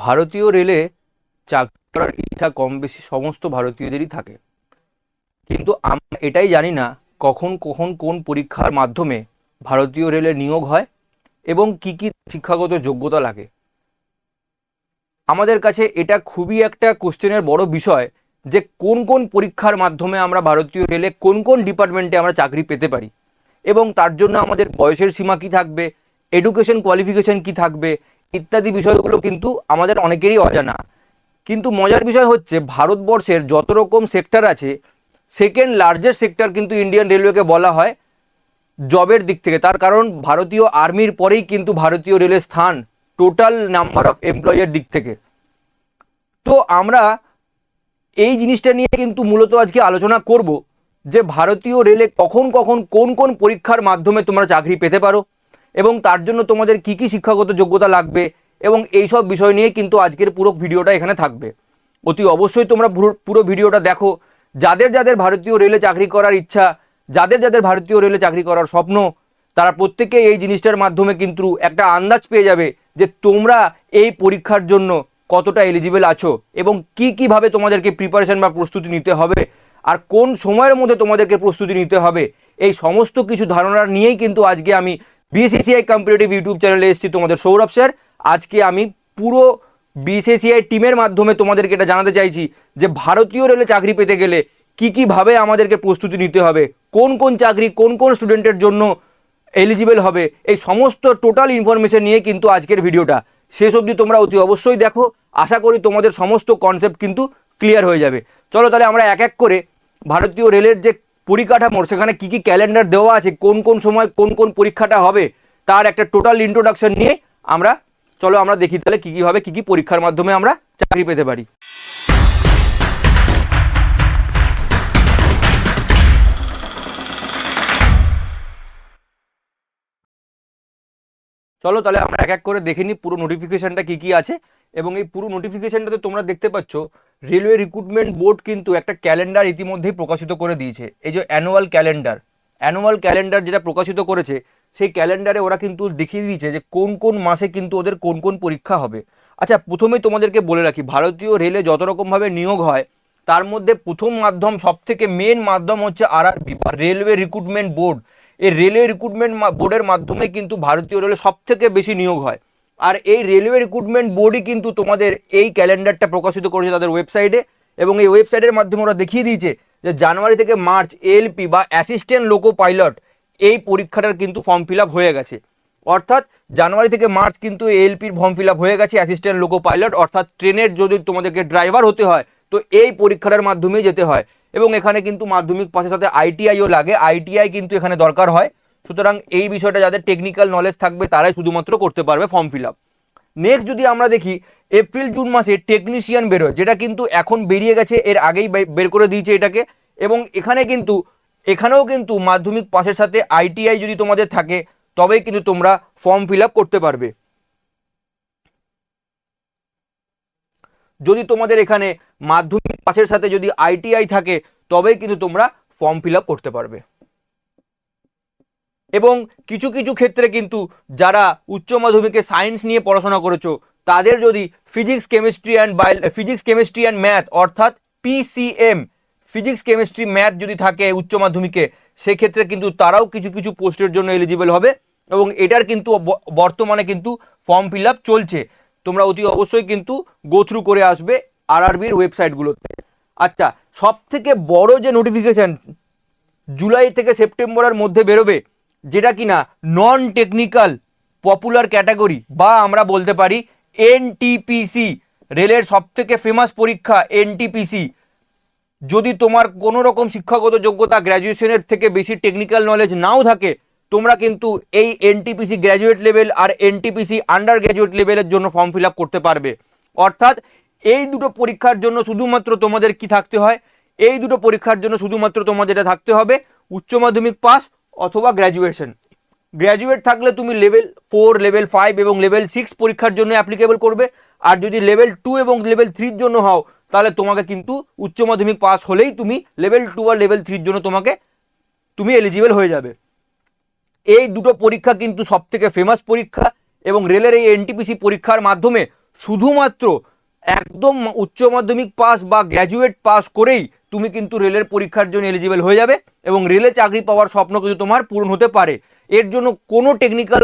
ভারতীয় রেলে চাকরি করার ইচ্ছা কম বেশি সমস্ত ভারতীয়দেরই থাকে। কিন্তু আমরা এটাই জানি না কখন কখন কোন পরীক্ষার মাধ্যমে ভারতীয় রেলে নিয়োগ হয় এবং কি কি শিক্ষাগত যোগ্যতা লাগে। আমাদের কাছে এটা খুবই একটা কোশ্চেনের বড় বিষয় যে কোন কোন পরীক্ষার মাধ্যমে আমরা ভারতীয় রেলে কোন কোন ডিপার্টমেন্টে আমরা চাকরি পেতে পারি এবং তার জন্য আমাদের বয়সের সীমা কি থাকবে, এডুকেশন কোয়ালিফিকেশন কি থাকবে ইত্যাদি বিষয়গুলো কিন্তু আমাদের অনেকেরই অজানা। কিন্তু মজার বিষয় হচ্ছে, ভারতবর্ষের যত রকম সেক্টর আছে সেকেন্ড লার্জেস্ট সেক্টর কিন্তু ইন্ডিয়ান রেলওয়েকে বলা হয় জবের দিক থেকে। তার কারণ, ভারতীয় আর্মির পরেই কিন্তু ভারতীয় রেলের স্থান টোটাল নাম্বার অফ এমপ্লয়ের দিক থেকে। তো আমরা এই জিনিসটা নিয়ে কিন্তু মূলত আজকে আলোচনা করব যে, ভারতীয় রেলে কখন কখন কোন কোন পরীক্ষার মাধ্যমে তোমরা চাকরি পেতে পারো। এবং তার জন্য তোমাদের কি কি শিক্ষাগত যোগ্যতা লাগবে এবং এই সব বিষয় নিয়ে কিন্তু আজকের পুরো ভিডিওটা এখানে থাকবে। অতি অবশ্যই তোমরা পুরো ভিডিওটা দেখো। যাদের যাদের ভারতীয় রেলে চাকরি করার ইচ্ছা, যাদের যাদের ভারতীয় রেলে চাকরি করার স্বপ্ন, তারা প্রত্যেকে এই জিনিসটার মাধ্যমে কিন্তু একটা আন্দাজ পেয়ে যাবে যে তোমরা এই পরীক্ষার জন্য কতটা এলিজিবল আছো এবং কি কীভাবে তোমাদেরকে প্রিপারেশন বা প্রস্তুতি নিতে হবে আর কোন সময়ের মধ্যে তোমাদেরকে প্রস্তুতি নিতে হবে। এই সমস্ত কিছু ধারণা নিয়েই কিন্তু আজকে আমি বিএসিসিআই কম্পিটিটিভ ইউটিউব চ্যানেলে এসেছি তোমাদের সৌরভ স্যার। আজকে আমি পুরো বিসিসিআই টিমের মাধ্যমে তোমাদেরকে এটা জানাতে চাইছি যে ভারতীয় রেলে চাকরি পেতে গেলে কি কীভাবে আমাদেরকে প্রস্তুতি নিতে হবে, কোন কোন চাকরি, কোন কোন স্টুডেন্টের জন্য এলিজিবল হবে, এই সমস্ত টোটাল ইনফরমেশন নিয়ে কিন্তু আজকের ভিডিওটা। শেষ অবধি তোমরা অতি অবশ্যই দেখো, আশা করি তোমাদের সমস্ত কনসেপ্ট কিন্তু ক্লিয়ার হয়ে যাবে। চলো তাহলে আমরা এক এক করে ভারতীয় রেলের যে পরিকাঠামোর, সেখানে কি কি ক্যালেন্ডার দেওয়া আছে, কোন কোন সময় কোন কোন পরীক্ষাটা হবে, তার একটা টোটাল ইন্ট্রোডাকশন নিয়ে আমরা, চলো আমরা দেখি তাহলে কী কীভাবে কী কী পরীক্ষার মাধ্যমে আমরা চাকরি পেতে পারি। চলো তাহলে আমরা এক এক করে দেখে নিই পুরো নোটিফিকেশনটা কি কি আছে। এবং এই পুরো নোটিফিকেশনটাতে তোমরা দেখতে পাচ্ছ রেলওয়ে রিক্রুটমেন্ট বোর্ড কিন্তু একটা ক্যালেন্ডার ইতিমধ্যেই প্রকাশিত করে দিয়েছে। এই যে অ্যানুয়াল ক্যালেন্ডার অ্যানুয়াল ক্যালেন্ডার যেটা প্রকাশিত করেছে, সেই ক্যালেন্ডারে ওরা কিন্তু দেখিয়ে দিয়েছে যে কোন কোন মাসে কিন্তু ওদের কোন কোন পরীক্ষা হবে। আচ্ছা প্রথমেই তোমাদেরকে বলে রাখি, ভারতীয় রেলে যত রকমভাবে নিয়োগ হয়, তার মধ্যে প্রথম মাধ্যম সব থেকে মেন মাধ্যম হচ্ছে আরআরবি বা রেলওয়ে রিক্রুটমেন্ট বোর্ড এই রেলওয়ে রিক্রুটমেন্ট বোর্ডের মাধ্যমে কিন্তু ভারতীয় রেলে সব থেকে বেশি নিয়োগ হয়। আর এই রেলওয়ে রিক্রুটমেন্ট বোর্ডই কিন্তু তোমাদের এই ক্যালেন্ডারটা প্রকাশিত করেছে তাদের ওয়েবসাইটে এবং এই ওয়েবসাইটের মাধ্যমে ওরা দেখিয়ে দিয়েছে যে জানুয়ারি থেকে মার্চ এলপি বা অ্যাসিস্ট্যান্ট লোকো পাইলট এই পরীক্ষাটার কিন্তু ফর্ম ফিল হয়ে গেছে। অর্থাৎ জানুয়ারি থেকে মার্চ কিন্তু এলপির ফর্ম ফিল হয়ে গেছে অ্যাসিস্ট্যান্ট লোকো পাইলট অর্থাৎ ট্রেনের যদি তোমাদেরকে ড্রাইভার হতে হয়, তো এই পরীক্ষাটার মাধ্যমেই যেতে হয়। এবং এখানে কিন্তু মাধ্যমিক পাশের সাথে আইটিআইও লাগে। আইটিআই কিন্তু এখানে দরকার হয়। সুতরাং এই বিষয়টা যাদের টেকনিক্যাল নলেজ থাকবে, তারাই শুধুমাত্র করতে পারবে ফর্ম ফিল আপ নেক্সট যদি আমরা দেখি এপ্রিল জুন মাসে টেকনিশিয়ান বেরোয়, যেটা কিন্তু এখন বেরিয়ে গেছে, এর আগেই বের করে দিয়েছে এটাকে। এবং এখানে কিন্তু, এখানেও কিন্তু মাধ্যমিক পাশের সাথে আইটিআই যদি তোমাদের থাকে, তবেই কিন্তু তোমরা ফর্ম ফিল করতে পারবে। যদি তোমাদের এখানে মাধ্যমিক পাশের সাথে যদি আইটিআই থাকে, তবেই কিন্তু তোমরা ফর্ম ফিল করতে পারবে। এবং কিছু কিছু ক্ষেত্রে কিন্তু যারা উচ্চ মাধ্যমিকে সায়েন্স নিয়ে পড়াশোনা করেছ, তাদের যদি physics, chemistry and bio, physics, chemistry and math অর্থাৎ পিসিএম, ফিজিক্স, কেমিস্ট্রি, ম্যাথ যদি থাকে উচ্চ মাধ্যমিকে, সেক্ষেত্রে কিন্তু তারাও কিছু কিছু পোস্টের জন্য এলিজিবল হবে এবং এটার কিন্তু বর্তমানে কিন্তু ফর্ম ফিল চলছে। তোমরা অতি অবশ্যই কিন্তু গো থ্রু করে আসবে আরআরবির ওয়েবসাইটগুলোতে আচ্ছা সব থেকে বড় যে নোটিফিকেশন জুলাই থেকে সেপ্টেম্বরের মধ্যে বেরোবে, যেটা কি না নন টেকনিক্যাল পপুলার ক্যাটাগরি বা আমরা বলতে পারি এনটিপিসি রেলের সব থেকে ফেমাস পরীক্ষা এনটিপিসি যদি তোমার কোনো রকম শিক্ষাগত যোগ্যতা গ্র্যাজুয়েশনের থেকে বেশি টেকনিক্যাল নলেজ নাও থাকে তোমরা কিন্তু এই এনটিপিসি গ্র্যাজুয়েট লেভেল আর এনটিপিসি আন্ডার গ্র্যাজুয়েট লেভেলের জন্য ফর্ম ফিল করতে পারবে। অর্থাৎ এই দুটো পরীক্ষার জন্য শুধুমাত্র তোমাদের কি থাকতে হয়? এই দুটো পরীক্ষার জন্য শুধুমাত্র তোমাদের এটা থাকতে হবে উচ্চ মাধ্যমিক পাস অথবা গ্র্যাজুয়েশন গ্র্যাজুয়েট থাকলে তুমি লেভেল ফোর লেভেল ফাইভ এবং লেভেল সিক্স পরীক্ষার জন্য অ্যাপ্লিকেবল করবে। আর যদি লেভেল টু এবং লেভেল থ্রির জন্য হও, তাহলে তোমাকে কিন্তু উচ্চ মাধ্যমিক পাস হলেই তুমি লেভেল টু আর লেভেল থ্রির জন্য তোমাকে, তুমি এলিজিবল হয়ে যাবে। এই দুটো পরীক্ষা কিন্তু সব থেকে ফেমাস পরীক্ষা এবং রেলের এই এনটিপিসি পরীক্ষার মাধ্যমে শুধুমাত্র একদম উচ্চ মাধ্যমিক পাস বা গ্র্যাজুয়েট পাস করেই তুমি কিন্তু রেলের পরীক্ষার জন্য এলিজিবল হয়ে যাবে এবং রেলে চাকরি পাওয়ার স্বপ্ন কিন্তু তোমার পূরণ হতে পারে। এর জন্য কোনো টেকনিক্যাল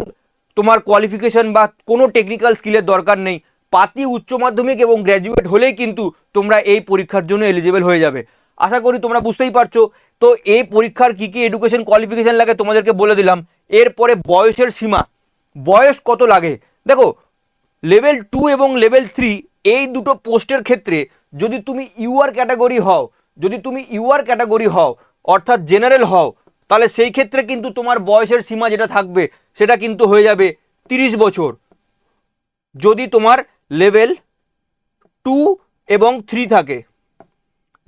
তোমার কোয়ালিফিকেশন বা কোনো টেকনিক্যাল স্কিলের দরকার নেই। পাতি উচ্চ মাধ্যমিক এবং গ্র্যাজুয়েট হলেই কিন্তু তোমরা এই পরীক্ষার জন্য এলিজিবল হয়ে যাবে। আশা করি তোমরা বুঝতেই পারছ। তো এই পরীক্ষার কি কি এডুকেশন কোয়ালিফিকেশন লাগে তোমাদেরকে বলে দিলাম। এরপরে বয়সের সীমা। বয়স কত লাগে? দেখো লেভেল টু এবং লেভেল থ্রি এই দুটো পোস্টের ক্ষেত্রে যদি তুমি ইউআর ক্যাটাগরি হও, যদি তুমি ইউআর ক্যাটাগরি হও, অর্থাৎ জেনারেল হও, তাহলে সেই ক্ষেত্রে কিন্তু তোমার বয়সের সীমা যেটা থাকবে, সেটা কিন্তু হয়ে যাবে তিরিশ বছর। যদি তোমার লেভেল টু এবং থ্রি থাকে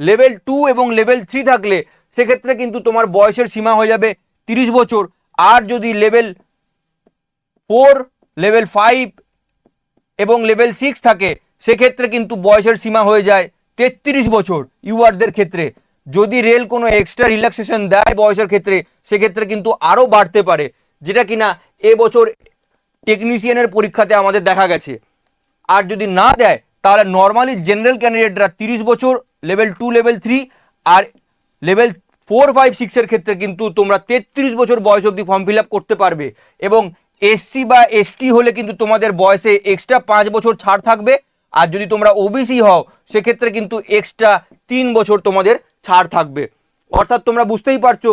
লেভেল টু এবং লেভেল থ্রি থাকলে সেক্ষেত্রে কিন্তু তোমার বয়সের সীমা হয়ে যাবে তিরিশ বছর। আর যদি লেভেল ফোর লেভেল ফাইভ এবং লেভেল সিক্স থাকে, সেক্ষেত্রে কিন্তু বয়সের সীমা হয়ে যায় তেত্রিশ বছর ইউআরদের ক্ষেত্রে। যদি রেল কোনো এক্সট্রা রিল্যাক্সেশন দেয় বয়সের ক্ষেত্রে, সেক্ষেত্রে কিন্তু আরও বাড়তে পারে, যেটা কিনা এবছর টেকনিশিয়ানের পরীক্ষাতে আমাদের দেখা গেছে। আর যদি না দেয়, তাহলে নর্মালি জেনারেল ক্যান্ডিডেটরা তিরিশ বছর লেভেল টু লেভেল থ্রি আর লেভেল ফোর ফাইভ সিক্সের ক্ষেত্রে কিন্তু তোমরা তেত্রিশ বছর বয়স অবধি ফর্ম ফিল করতে পারবে এবং এসসি বা এসটি হলে কিন্তু তোমাদের বয়সে এক্সট্রা পাঁচ বছর ছাড় থাকবে। আর যদি তোমরা ওবিসি হও, সেক্ষেত্রে কিন্তু এক্সট্রা তিন বছর তোমাদের ছাড় থাকবে। অর্থাৎ তোমরা বুঝতেই পারছ,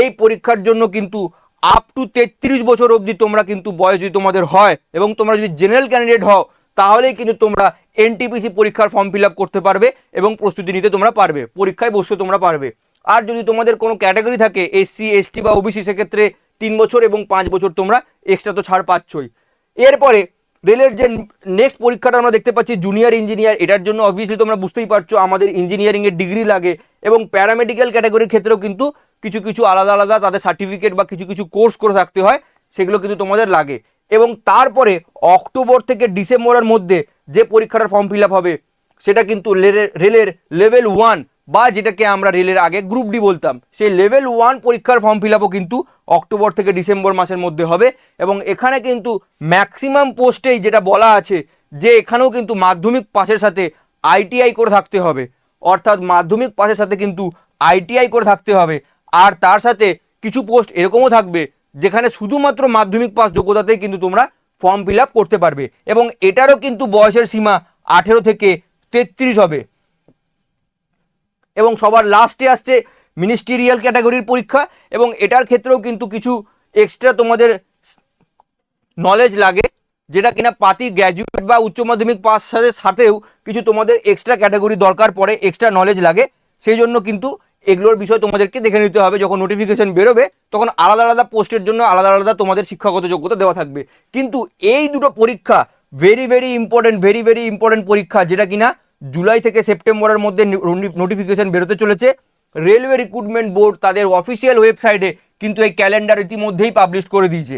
এই পরীক্ষার জন্য কিন্তু আপ টু তেত্রিশ বছর অবধি তোমরা কিন্তু বয়স যদি তোমাদের হয় এবং তোমরা যদি জেনারেল ক্যান্ডিডেট হও, তাহলেই কিন্তু তোমরা এনটিপিসি পরীক্ষার ফর্ম ফিল করতে পারবে এবং প্রস্তুতি নিতে তোমরা পারবে, পরীক্ষায় বসতে তোমরা পারবে। আর যদি তোমাদের কোনো ক্যাটাগরি থাকে এসসি এসটি বা ওবিসি সেক্ষেত্রে তিন বছর এবং পাঁচ বছর তোমরা এক্সট্রা তো ছাড় পাচ্ছই। এরপরে রেলের যে নেক্সট পরীক্ষাটা আমরা দেখতে পাচ্ছি জুনিয়র ইঞ্জিনিয়ার এটার জন্য অবভিয়াসলি তোমরা বুঝতেই পারছ আমাদের ইঞ্জিনিয়ারিংয়ের ডিগ্রি লাগে এবং প্যারামেডিক্যাল ক্যাটাগরির ক্ষেত্রেও কিন্তু কিছু কিছু আলাদা আলাদা তাদের সার্টিফিকেট বা কিছু কিছু কোর্স করে থাকতে হয়, সেগুলো কিন্তু তোমাদের লাগে। এবং তারপরে অক্টোবর থেকে ডিসেম্বরের মধ্যে যে পরীক্ষাটার ফর্ম ফিল হবে, সেটা কিন্তু রেলের লেভেল ওয়ান বা যেটাকে আমরা রেলের আগে গ্রুপ ডি বলতাম, সেই লেভেল ওয়ান পরীক্ষার ফর্ম ফিল আপও কিন্তু অক্টোবর থেকে ডিসেম্বর মাসের মধ্যে হবে এবং এখানে কিন্তু ম্যাক্সিমাম পোস্টেই যেটা বলা আছে, যে এখানেও কিন্তু মাধ্যমিক পাসের সাথে আইটিআই করে থাকতে হবে। অর্থাৎ মাধ্যমিক পাসের সাথে কিন্তু আইটিআই করে থাকতে হবে। আর তার সাথে কিছু পোস্ট এরকমও থাকবে, যেখানে শুধুমাত্র মাধ্যমিক পাস যোগ্যতাতেই কিন্তু তোমরা ফর্ম ফিল করতে পারবে এবং এটারও কিন্তু বয়সের সীমা আঠেরো থেকে তেত্রিশ হবে। এবং সবার লাস্টে আসছে মিনিস্টেরিয়াল ক্যাটাগরির পরীক্ষা এবং এটার ক্ষেত্রেও কিন্তু কিছু এক্সট্রা তোমাদের নলেজ লাগে, যেটা কিনা পাতি গ্র্যাজুয়েট বা উচ্চ মাধ্যমিক সাথে সাথেও কিছু তোমাদের এক্সট্রা ক্যাটাগরি দরকার পড়ে এক্সট্রা নলেজ লাগে। সেই জন্য কিন্তু এগুলোর বিষয় তোমাদেরকে দেখে নিতে হবে। যখন নোটিফিকেশন বেরোবে, তখন আলাদা আলাদা পোস্টের জন্য আলাদা আলাদা তোমাদের শিক্ষাগত যোগ্যতা দেওয়া থাকবে। কিন্তু এই দুটো পরীক্ষা very very important very very important পরীক্ষা, যেটা কিনা জুলাই থেকে সেপ্টেম্বরের মধ্যে নোটিফিকেশন বেরোতে চলেছে। রেলওয়ে রিক্রুটমেন্ট বোর্ড তাদের অফিসিয়াল ওয়েবসাইটে কিন্তু এই ক্যালেন্ডার ইতিমধ্যেই পাবলিশ করে দিয়েছে।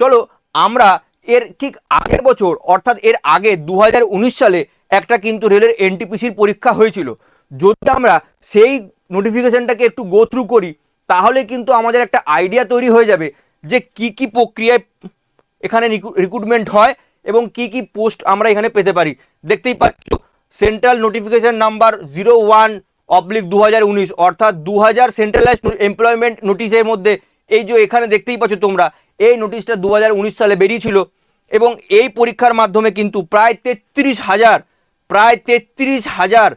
চলো, আমরা এর ঠিক আগের বছর, অর্থাৎ এর আগে দু হাজার উনিশ সালে একটা কিন্তু রেলের এনটিপিসির পরীক্ষা হয়েছিল। যদি আমরা সেই নোটিফিকেশনটাকে একটু গো থ্রু করি, তাহলে কিন্তু আমাদের একটা আইডিয়া তৈরি হয়ে যাবে যে কি কি প্রক্রিয়ায় এখানে রিক্রুটমেন্ট হয় এবং কি কি পোস্ট আমরা এখানে পেতে পারি। দেখতেই পাচ্ছ central notification number zero one oblique দু হাজার উনিশ, অর্থাৎ দু হাজার সেন্ট্রালাইজ এমপ্লয়মেন্ট নোটিশের মধ্যে এই যে এখানে দেখতেই পাচ্ছ তোমরা, এই নোটিশটা দু হাজার উনিশ সালে বেরিয়েছিল এবং এই পরীক্ষার মাধ্যমে কিন্তু প্রায় তেত্রিশ হাজার, প্রায় তেত্রিশ হাজার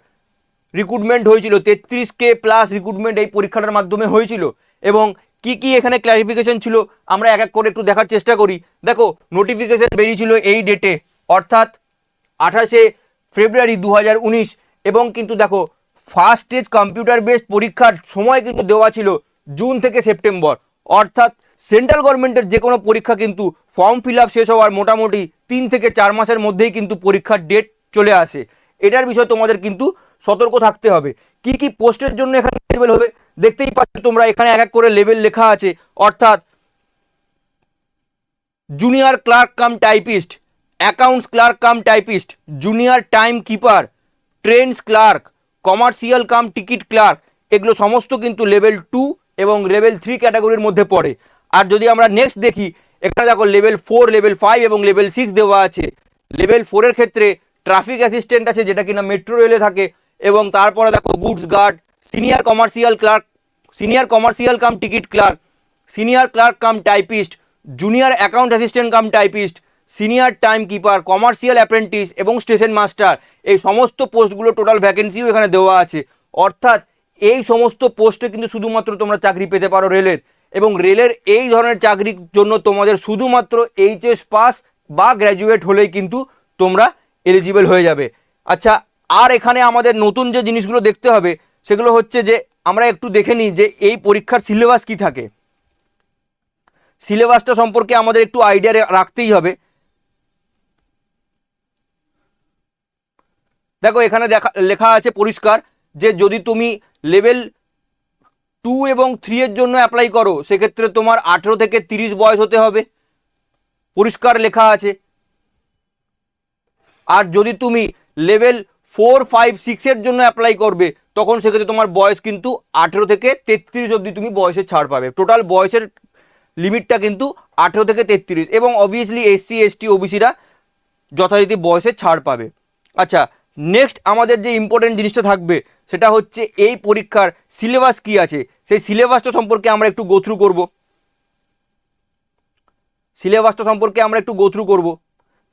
রিক্রুটমেন্ট হয়েছিল, তেত্রিশ কে প্লাস রিক্রুটমেন্ট এই পরীক্ষাটার মাধ্যমে হয়েছিল এবং কি কি এখানে ক্লারিফিকেশন ছিল আমরা এক এক করে একটু দেখার চেষ্টা করি। দেখো নোটিফিকেশন বেরিয়েছিল এই ডেটে অর্থাৎ আঠাশে ফেব্রুয়ারি দু হাজার উনিশ এবং কিন্তু দেখো ফার্স্ট স্টেজ কম্পিউটার বেসড পরীক্ষার সময় কিন্তু দেওয়া ছিল জুন থেকে সেপ্টেম্বর। অর্থাৎ সেন্ট্রাল গভর্নমেন্টের যে কোনো পরীক্ষা কিন্তু ফর্ম ফিল শেষ হওয়ার মোটামুটি তিন থেকে চার মাসের মধ্যেই কিন্তু পরীক্ষার ডেট চলে আসে। এটার বিষয়ে তোমাদের কিন্তু সতর্ক থাকতে হবে। কি কি পোস্টের জন্য এখানে লেভেল হবে? দেখতেই পাচ্ছ তোমরা এখানে এক এক করে লেভেল লেখা আছে। অর্থাৎ junior clerk cum typist accounts clerk cum typist, junior time keeper trains clerk, commercial cum ticket clerk, এগুলো সমস্ত কিন্তু লেভেল টু এবং লেভেল থ্রি ক্যাটাগরির মধ্যে পড়ে। আর যদি আমরা নেক্সট দেখি, এখানে দেখো লেভেল ফোর, লেভেল ফাইভ এবং লেভেল সিক্স দেওয়া আছে। লেভেল ফোরের ক্ষেত্রে ট্রাফিক অ্যাসিস্ট্যান্ট আছে, যেটা কিনা মেট্রো রেলে থাকে এবং তারপরে দেখো goods guard, senior commercial clerk, senior commercial cum ticket clerk, senior clerk cum typist, junior account assistant cum typist senior time keeper commercial apprentice এবং স্টেশন মাস্টার, এই সমস্ত পোস্টগুলো টোটাল ভ্যাকেন্সিও এখানে দেওয়া আছে। অর্থাৎ এই সমস্ত পোস্টে কিন্তু শুধুমাত্র তোমরা চাকরি পেতে পারো রেলের। এবং রেলের এই ধরনের চাকরির জন্য তোমাদের শুধুমাত্র এইচএস পাস বা গ্র্যাজুয়েট হলেই কিন্তু তোমরা এলিজিবল হয়ে যাবে। আচ্ছা আর এখানে আমাদের নতুন যে জিনিসগুলো দেখতে হবে, সেগুলো হচ্ছে যে আমরা একটু দেখে নিই যে এই পরীক্ষার সিলেবাস কি থাকে। সিলেবাসটা সম্পর্কে আমাদের একটু আইডিয়া রাখতেই হবে। দেখো, এখানে দেখা, লেখা আছে পরিষ্কার যে যদি তুমি লেভেল টু এবং থ্রি এর জন্য অ্যাপ্লাই করো, সেক্ষেত্রে তোমার আঠেরো থেকে তিরিশ বয়স হতে হবে। পরিষ্কার লেখা আছে। আর যদি তুমি লেভেল ফোর ফাইভ সিক্সের জন্য অ্যাপ্লাই করবে, তখন সেক্ষেত্রে তোমার বয়স কিন্তু আঠেরো থেকে তেত্রিশ অবধি তুমি বয়সের ছাড় পাবে। টোটাল বয়সের লিমিটটা কিন্তু আঠেরো থেকে তেত্রিশ এবং অবভিয়াসলি এসসি এসটি ওবিসিরা যথারীতি বয়সের ছাড় পাবে। আচ্ছা নেক্সট আমাদের যে ইম্পর্টেন্ট জিনিসটা থাকবে, সেটা হচ্ছে এই পরীক্ষার সিলেবাস কি আছে? সেই সিলেবাসটা সম্পর্কে আমরা একটু গোথ্রু করব। সিলেবাসটা সম্পর্কে আমরা একটু গোথ্রু করব।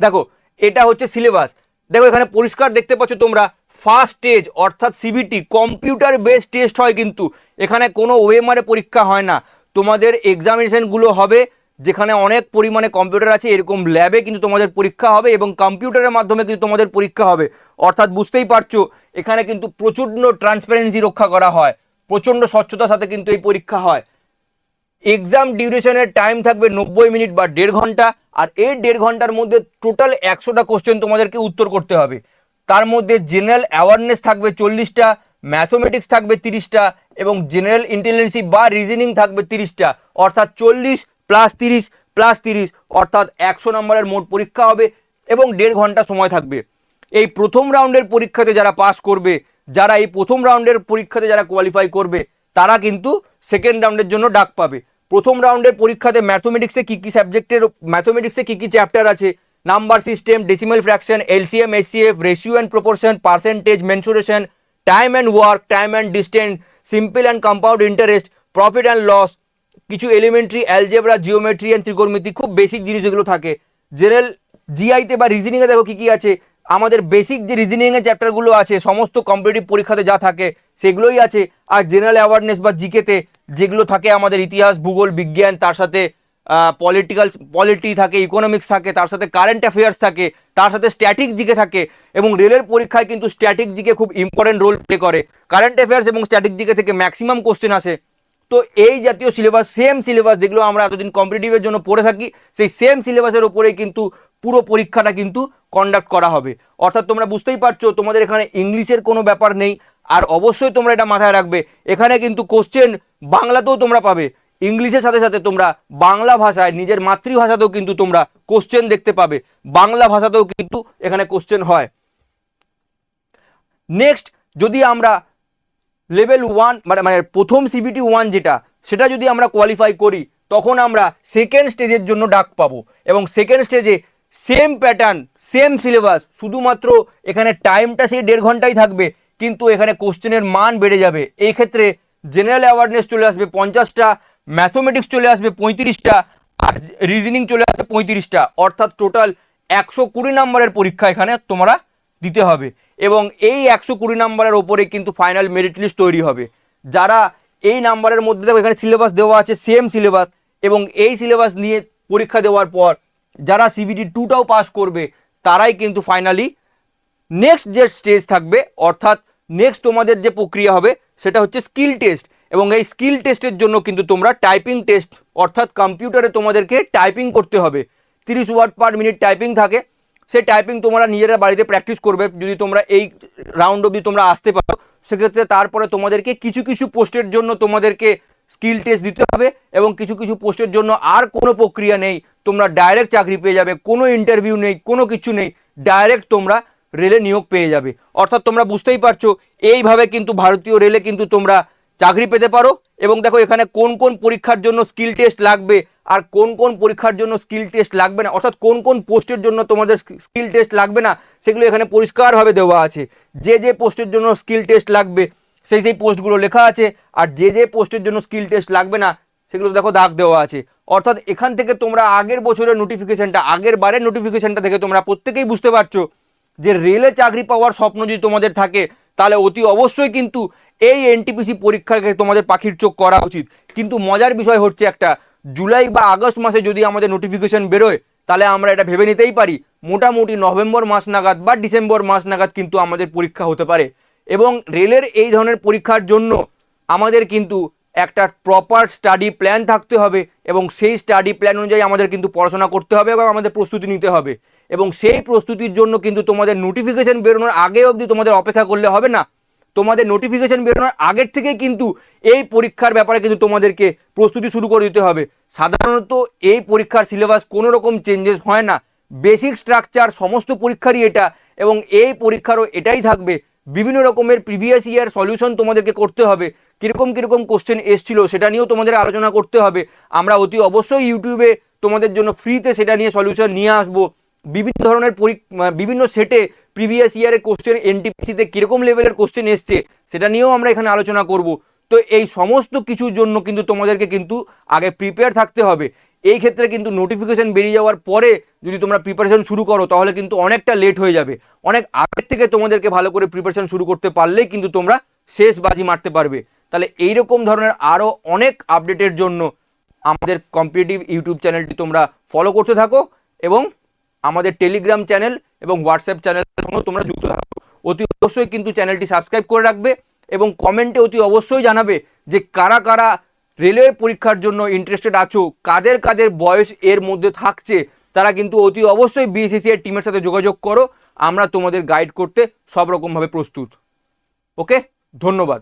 দেখো, এটা হচ্ছে সিলেবাস দেখো, এখানে পরিষ্কার দেখতে পাচ্ছ তোমরা ফার্স্ট স্টেজ অর্থাৎ সিবিটি কম্পিউটার বেসড টেস্ট হয় কিন্তু। এখানে কোনো ওয়েমারে পরীক্ষা হয় না। তোমাদের এক্সামিনেশনগুলো হবে যেখানে অনেক পরিমাণে কম্পিউটার আছে, এরকম ল্যাবে কিন্তু তোমাদের পরীক্ষা হবে এবং কম্পিউটারের মাধ্যমে কিন্তু তোমাদের পরীক্ষা হবে। অর্থাৎ বুঝতেই পারছ, এখানে কিন্তু প্রচণ্ড ট্রান্সপারেন্সি রক্ষা করা হয়, প্রচণ্ড স্বচ্ছতার সাথে কিন্তু এই পরীক্ষা হয়। এক্সাম ডিউরেশনের টাইম থাকবে নব্বই মিনিট বা দেড় ঘণ্টা, আর এই দেড় ঘণ্টার মধ্যে টোটাল একশোটা কোশ্চেন তোমাদেরকে উত্তর করতে হবে। তার মধ্যে জেনারেল অ্যাওয়ারনেস থাকবে চল্লিশটা ম্যাথমেটিক্স থাকবে তিরিশটা, এবং জেনারেল ইন্টেলিজেন্সি বা রিজনিং থাকবে তিরিশটা। অর্থাৎ চল্লিশ প্লাস তিরিশ প্লাস তিরিশ, অর্থাৎ একশো নম্বরের মোট পরীক্ষা হবে এবং দেড় ঘণ্টা সময় থাকবে। এই প্রথম রাউন্ডের পরীক্ষাতে যারা পাস করবে, যারা এই প্রথম রাউন্ডের পরীক্ষাতে যারা কোয়ালিফাই করবে, তারা কিন্তু সেকেন্ড রাউন্ডের জন্য ডাক পাবে। প্রথম রাউন্ডের পরীক্ষাতে ম্যাথমেটিক্সে কী কী সাবজেক্টের ম্যাথমেটিক্সে কী কী চ্যাপ্টার আছে number system decimal fraction LCM SCF ratio and proportion percentage mensuration time and work time and distance simple and compound interest profit and loss কিছু এলিমেন্টারি অ্যালজেব্রা জিওমেট্রি অ্যান্ড ত্রিকোণমিতি খুব বেসিক জিনিস যেগুলো থাকে। জেনারেল জিআইতে বা রিজনিংয়ে দেখো কী কী আছে? আমাদের বেসিক যে রিজনিংয়ের চ্যাপ্টারগুলো আছে, সমস্ত কম্পিটিটিভ পরীক্ষাতে যা থাকে, সেগুলোই আছে। আর জেনারেল অ্যাওয়ারনেস বা জিকেতে যেগুলো থাকে আমাদের ইতিহাস, ভূগোল, বিজ্ঞান, তার সাথে পলিটিক্যাল পলিটি থাকে ইকোনমিক্স থাকে, তার সাথে কারেন্ট অ্যাফেয়ার্স থাকে, তার সাথে স্ট্যাটিক জিকে থাকে। এবং রেলের পরীক্ষায় কিন্তু স্ট্যাটিক জিকে খুব ইম্পর্টেন্ট রোল প্লে করে। কারেন্ট অ্যাফেয়ার্স এবং স্ট্যাটিক জিকে থেকে ম্যাক্সিমাম কোশ্চেন আসে। তো এই জাতীয় সিলেবাস সেম সিলেবাস যেগুলো আমরা এতদিন কম্পিটিটিভের জন্য পড়ে থাকি, সেই সেম সিলেবাসের ওপরেই কিন্তু পুরো পরীক্ষাটা কিন্তু কন্ডাক্ট করা হবে। অর্থাৎ তোমরা বুঝতেই পারছ, তোমাদের এখানে ইংলিশের কোনো ব্যাপার নেই। আর অবশ্যই তোমরা এটা মাথায় রাখবে, এখানে কিন্তু কোশ্চেন বাংলাতেও তোমরা পাবে। ইংলিশের সাথে সাথে তোমরা বাংলা ভাষায়, নিজের মাতৃভাষাতেও কিন্তু তোমরা কোশ্চেন দেখতে পাবে। বাংলা ভাষাতেও কিন্তু এখানে কোশ্চেন হয়। নেক্সট যদি আমরা লেভেল ওয়ান মানে মানে প্রথম সিবিটি ওয়ান যেটা, সেটা যদি আমরা কোয়ালিফাই করি, তখন আমরা সেকেন্ড স্টেজের জন্য ডাক পাবো। এবং সেকেন্ড স্টেজে সেম প্যাটার্ন সেম সিলেবাস শুধুমাত্র এখানে টাইমটা সেই দেড় ঘন্টাই থাকবে, কিন্তু এখানে কোশ্চেনের মান বেড়ে যাবে। এই ক্ষেত্রে জেনারেল অ্যাওয়ারনেস চলে আসবে পঞ্চাশটা ম্যাথমেটিক্স চলে আসবে পঁয়ত্রিশটা, আর রিজনিং চলে আসবে পঁয়ত্রিশটা। অর্থাৎ টোটাল একশো কুড়ি নম্বরের পরীক্ষা এখানে তোমরা দিতে হবে। এবং এই একশো কুড়ি নম্বরের ওপরে কিন্তু ফাইনাল মেরিট লিস্ট তৈরি হবে। যারা এই নাম্বারের মধ্যে, দেখো এখানে সিলেবাস দেওয়া আছে সেম সিলেবাস এবং এই সিলেবাস নিয়ে পরীক্ষা দেওয়ার পর যারা সিবিটি টুটাও পাস করবে, তারাই কিন্তু ফাইনালি নেক্সট যে স্টেজ থাকবে, অর্থাৎ নেক্সট তোমাদের যে প্রক্রিয়া হবে, সেটা হচ্ছে স্কিল টেস্ট এবং এই স্কিল টেস্টের জন্য কিন্তু তোমরা টাইপিং টেস্ট অর্থাৎ কম্পিউটারে তোমাদেরকে টাইপিং করতে হবে। তিরিশ ওয়ার্ড পার মিনিট টাইপিং থাকে সেই টাইপিং তোমরা নিজেরা বাড়িতে প্র্যাকটিস করবে, যদি তোমরা এই রাউন্ড অবধি তোমরা আসতে পারো, সেক্ষেত্রে তারপরে তোমাদেরকে কিছু কিছু পোস্টের জন্য তোমাদেরকে স্কিল টেস্ট দিতে হবে এবং কিছু কিছু পোস্টের জন্য আর কোনো প্রক্রিয়া নেই, তোমরা ডাইরেক্ট চাকরি পেয়ে যাবে, কোনো ইন্টারভিউ নেই, কোনো কিছু নেই ডাইরেক্ট তোমরা রেলে নিয়োগ পেয়ে যাবে। অর্থাৎ তোমরা বুঝতেই পারছ, এইভাবে কিন্তু ভারতীয় রেলে কিন্তু তোমরা চাকরি পেতে পারো এবং দেখো এখানে কোন কোন পরীক্ষার জন্য স্কিল টেস্ট লাগবে আর কোন কোন পরীক্ষার জন্য স্কিল টেস্ট লাগবে না? অর্থাৎ কোন কোন পোস্টের জন্য তোমাদের স্কিল টেস্ট লাগবে না? সেগুলো এখানে পরিষ্কারভাবে দেওয়া আছে। যে যে পোস্টের জন্য স্কিল টেস্ট লাগবে, সেই সেই পোস্টগুলো লেখা আছে। আর যে যে পোস্টের জন্য স্কিল টেস্ট লাগবে না, সেগুলো দেখো দাগ দেওয়া আছে। অর্থাৎ এখান থেকে তোমরা আগের বছরের নোটিফিকেশানটা আগের বারের নোটিফিকেশানটা থেকে তোমরা প্রত্যেকেই বুঝতে পারছ যে রেলে চাকরি পাওয়ার স্বপ্ন যদি তোমাদের থাকে, তাহলে অতি অবশ্যই কিন্তু এই এনটিপিসি পরীক্ষাকে তোমাদের পাখির চোখ করা উচিত। কিন্তু মজার বিষয় হচ্ছে একটা জুলাই বা আগস্ট মাসে যদি আমাদের নোটিফিকেশন বেরোয়, তাহলে আমরা এটা ভেবে নিতেই পারি। মোটামুটি নভেম্বর মাস নাগাদ বা ডিসেম্বর মাস নাগাদ কিন্তু আমাদের পরীক্ষা হতে পারে। এবং রেলের এই ধরনের পরীক্ষার জন্য আমাদের কিন্তু একটা প্রপার স্টাডি প্ল্যান থাকতে হবে এবং সেই স্টাডি প্ল্যান অনুযায়ী আমাদের কিন্তু পড়াশোনা করতে হবে এবং আমাদের প্রস্তুতি নিতে হবে। এবং সেই প্রস্তুতির জন্য কিন্তু তোমাদের নোটিফিকেশন বেরোনোর আগে অবধি তোমাদের অপেক্ষা করলে হবে না। তোমাদের নোটিফিকেশান বেরোনোর আগের থেকে কিন্তু এই পরীক্ষার ব্যাপারে কিন্তু তোমাদেরকে প্রস্তুতি শুরু করে দিতে হবে। সাধারণত এই পরীক্ষার সিলেবাস কোনো রকম চেঞ্জেস হয় না। বেসিক স্ট্রাকচার সমস্ত পরীক্ষারই এটা এবং এই পরীক্ষারও এটাই থাকবে। বিভিন্ন রকমের প্রিভিয়াস ইয়ার সলিউশন তোমাদেরকে করতে হবে। কীরকম কীরকম কোশ্চেন এসছিল সেটা নিয়েও তোমাদের আলোচনা করতে হবে। আমরা অতি অবশ্যই ইউটিউবে তোমাদের জন্য ফ্রিতে সেটা নিয়ে সলিউশন নিয়ে আসব। বিভিন্ন ধরনের বিভিন্ন সেটে প্রিভিয়াস ইয়ারের কোশ্চেন এনটিপিসিতে কীরকম লেভেলের কোশ্চেন এসছে, সেটা নিয়েও আমরা এখানে আলোচনা করব। তো এই সমস্ত কিছুর জন্য কিন্তু তোমাদেরকে কিন্তু আগে প্রিপেয়ার থাকতে হবে। এই ক্ষেত্রে কিন্তু নোটিফিকেশান বেরিয়ে যাওয়ার পরে যদি তোমরা প্রিপারেশন শুরু করো, তাহলে কিন্তু অনেকটা লেট হয়ে যাবে। অনেক আগের থেকে তোমাদেরকে ভালো করে প্রিপারেশন শুরু করতে পারলেই কিন্তু তোমরা শেষ বাজি মারতে পারবে। তাহলে এইরকম ধরনের আরও অনেক আপডেটের জন্য আমাদের কম্পিটিটিভ ইউটিউব চ্যানেলটি তোমরা ফলো করতে থাকো এবং আমাদের টেলিগ্রাম চ্যানেল এবং হোয়াটসঅ্যাপ চ্যানেল তোমরা যুক্ত থাকো। অতি অবশ্যই কিন্তু চ্যানেলটি সাবস্ক্রাইব করে রাখবে এবং কমেন্টে অতি অবশ্যই জানাবে যে কারা কারা রেলের পরীক্ষার জন্য ইন্টারেস্টেড আছো, কাদের কাদের বয়স এর মধ্যে থাকছে, তারা কিন্তু অতি অবশ্যই বিএসসি এর টিমের সাথে যোগাযোগ করো। আমরা তোমাদের গাইড করতে সব রকমভাবে প্রস্তুত। ওকে ধন্যবাদ।